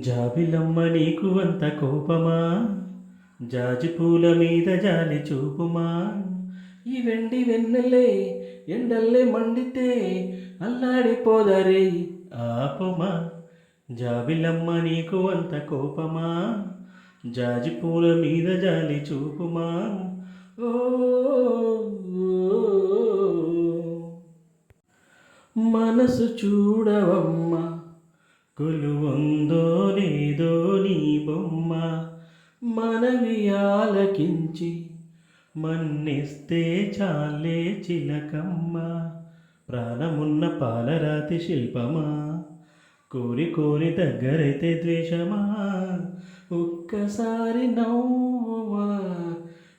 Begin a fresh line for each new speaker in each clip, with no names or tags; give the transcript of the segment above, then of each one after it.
జాబిలమ్మ నీకు అంత కోపమా? జాజి పూల మీద జాలి చూపుమా? ఈ వెండి వెన్నెలే ఎండల్లే మండితే అల్లాడిపోదరే ఆపుమా? జాబిలమ్మ నీకు అంత కోపమా? జాజి పూల మీద జాలి చూపుమా? ఓ మనసు చూడవమ్మా కొలువందో మనవి ఆలకించి మన్నిస్తే చాలే చిలకమ్మ. ప్రాణమున్న పాలరాతి శిల్పమా? కోరి కోరి దగ్గరైతే ద్వేషమా? ఒక్కసారి నవ్వమా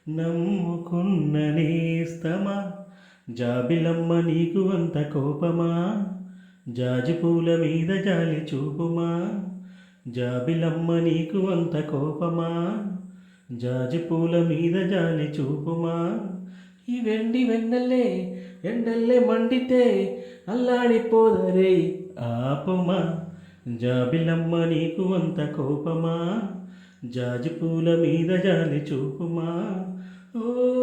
నమ్ముకున్న నేస్తమా జాబిలమ్మ నీకు అంత కోపమా? జాజి పూల మీద జాలి చూపుమా? జాబిలమ్మ నీకు అంత కోపమా? జాజి పూల మీద జాలి చూపుమా? ఈ వెండి వెన్నెల్లే ఎండల్లే మండితే అల్లాడిపోదరే ఆపుమా? జాబిలమ్మ నీకు అంత కోపమా? జాజి పూల మీద జాలి చూపుమా? ఓ